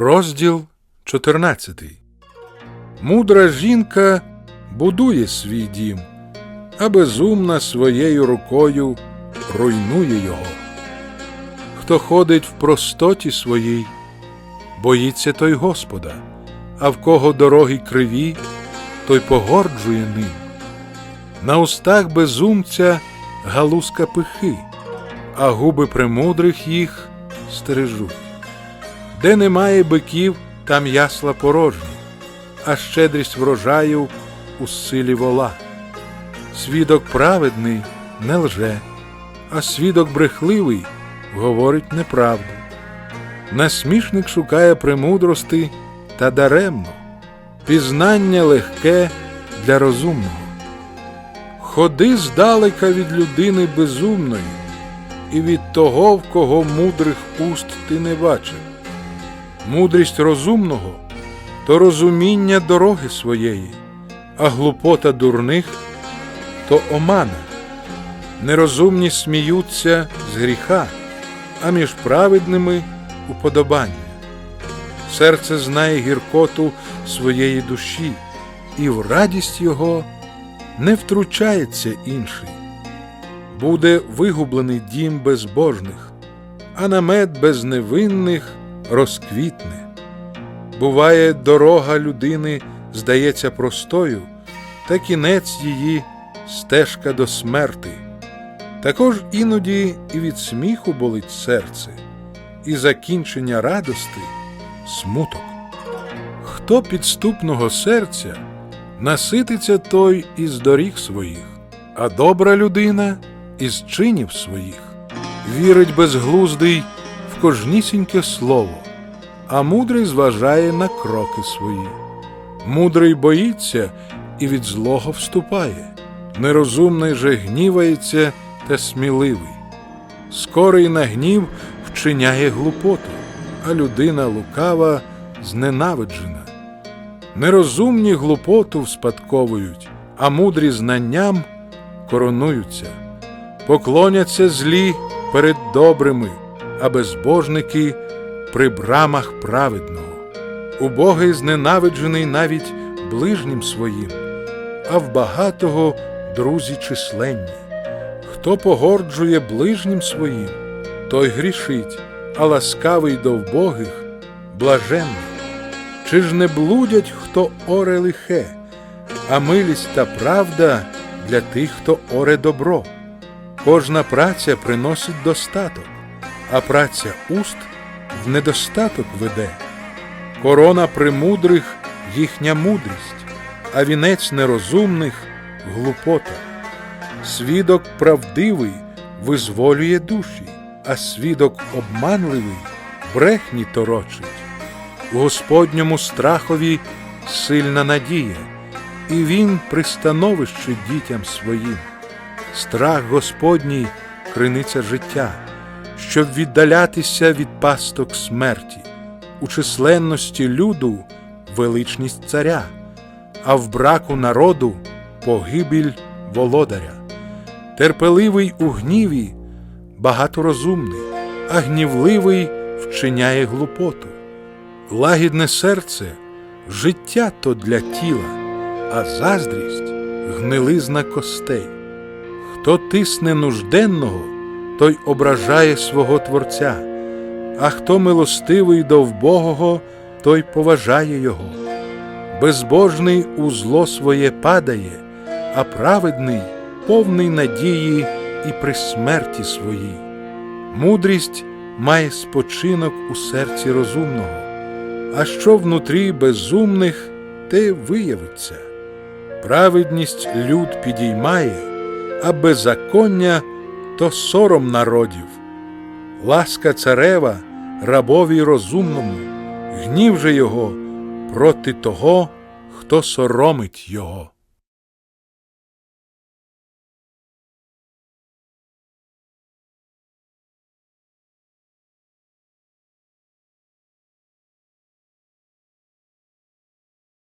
Розділ 14 Мудра жінка будує свій дім, а безумна своєю рукою руйнує його. Хто ходить в простоті своїй, боїться той Господа, а в кого дороги криві, той погорджує ним. На устах безумця галузка пихи, а губи премудрих їх стережуть. Де немає биків, там ясла порожні, а щедрість врожаю у силі вола. Свідок праведний не лже, а свідок брехливий говорить неправду. Насмішник шукає премудрости та даремно, пізнання легке для розумного. Ходи здалека від людини безумної, і від того, в кого мудрих уст ти не бачив. Мудрість розумного то розуміння дороги своєї, а глупота дурних то омана. Нерозумні сміються з гріха, а між праведними уподобання. Серце знає гіркоту своєї душі, і в радість його не втручається інший. Буде вигублений дім безбожних, а намет безневинних розквітне. Буває, дорога людини здається простою, та кінець її стежка до смерти. Також іноді і від сміху болить серце, і закінчення радости смуток. Хто підступного серця насититься той із доріг своїх, а добра людина із чинів своїх, вірить безглуздий кожнісіньке слово, а мудрий зважає на кроки свої. Мудрий боїться і від злого вступає, нерозумний же гнівається та сміливий. Скорий на гнів вчиняє глупоту, а людина лукава зненавиджена. Нерозумні глупоту вспадковують, а мудрі знанням коронуються, поклоняться злі перед добрими, а безбожники при брамах праведного. Убогий зненавиджений навіть ближнім своїм, а в багатого друзі численні. Хто погорджує ближнім своїм, той грішить, а ласкавий до вбогих блаженний. Чи ж не блудять, хто оре лихе, а милість та правда для тих, хто оре добро. Кожна праця приносить достаток, а праця уст в недостаток веде. Корона премудрих їхня мудрість, а вінець нерозумних глупота. Свідок правдивий визволює душі, а свідок обманливий брехні торочить. У Господньому страхові сильна надія, і він пристановище дітям своїм. Страх Господній криниця життя, щоб віддалятися від пасток смерті, у численності люду величність царя, а в браку народу погибіль володаря. Терпеливий у гніві багаторозумний, а гнівливий вчиняє глупоту. Лагідне серце життя то для тіла, а заздрість гнилизна костей. Хто тисне нужденного, той ображає свого Творця, а хто милостивий до вбогого, той поважає його. Безбожний у зло своє падає, а праведний повний надії і при смерті своїй. Мудрість має спочинок у серці розумного, а що внутрі безумних, те виявиться. Праведність люд підіймає, а беззаконня то сором народів. Ласка царева рабові розумному, гнів же його проти того, хто соромить його.